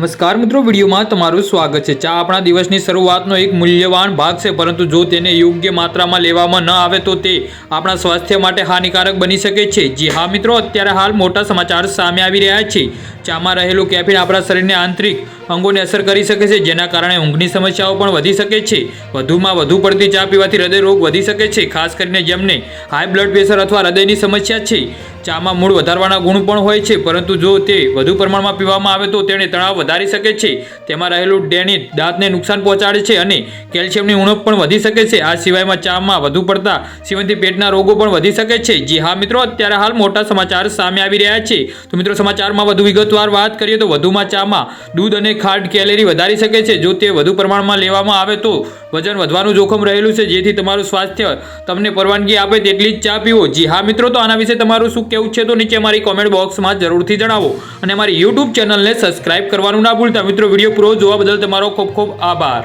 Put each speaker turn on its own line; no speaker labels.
નમસ્કાર મિત્રો, વિડીયોમાં તમારું સ્વાગત છે. ચા આપણા દિવસની શરૂઆતનો એક મૂલ્યવાન ભાગ છે, પરંતુ જો તેને યોગ્ય માત્રામાં લેવામાં ન આવે તો તે આપણા સ્વાસ્થ્ય માટે હાનિકારક બની શકે છે. જી હા મિત્રો, અત્યારે હાલ મોટા સમાચાર સામે આવી રહ્યા છે. ચામાં રહેલું કેફીન આપણા શરીરને આંતરિક અંગોને અસર કરી શકે છે, જેના કારણે ઊંઘની સમસ્યાઓ પણ વધી શકે છે. વધુમાં વધુ પડતી ચા પીવાથી હૃદય રોગ વધી શકે છે, ખાસ કરીને જેમને હાઈ બ્લડ પ્રેશર અથવા હૃદયની સમસ્યા છે. ચામાં મૂળ વધારવાના ગુણ પણ હોય છે, પરંતુ જો તે વધુ પ્રમાણમાં પીવામાં આવે તો તેણે તણાવ વધારી શકે છે. તેમાં રહેલું ડેનિટ દાંતને નુકસાન પહોંચાડે છે અને કેલ્શિયમની ઉણપ પણ વધી શકે છે. આ સિવાયમાં ચામાં વધુ પડતા સેવનથી પેટના રોગો પણ વધી શકે છે. જી હા, મિત્રો, અત્યારે હાલ મોટા સમાચાર સામે આવી રહ્યા છે. તો મિત્રો, સમાચારમાં વધુ વિગતવાર વાત કરીએ તો વધુમાં ચામાં દૂધ અને ખાંડ કેલેરી વધારી શકે છે. જો તે વધુ પ્રમાણમાં લેવામાં આવે તો વજન વધવાનું જોખમ રહેલું છે. જેથી તમારું સ્વાસ્થ્ય તમને પરવાનગી આપે તેટલી જ ચા પીવો. જી હા મિત્રો, તો આના વિશે તમારું શું કેવું છે તો નીચે મારી કોમેન્ટ બોક્સમાં જરૂરથી જણાવો. અને મારી યુટ્યુબ ચેનલને સબસ્ક્રાઇબ કરવાનું ના ભૂલતા. મિત્રો વીડિયો પૂરો જોવા બદલ તમારો ખૂબ ખૂબ આભાર.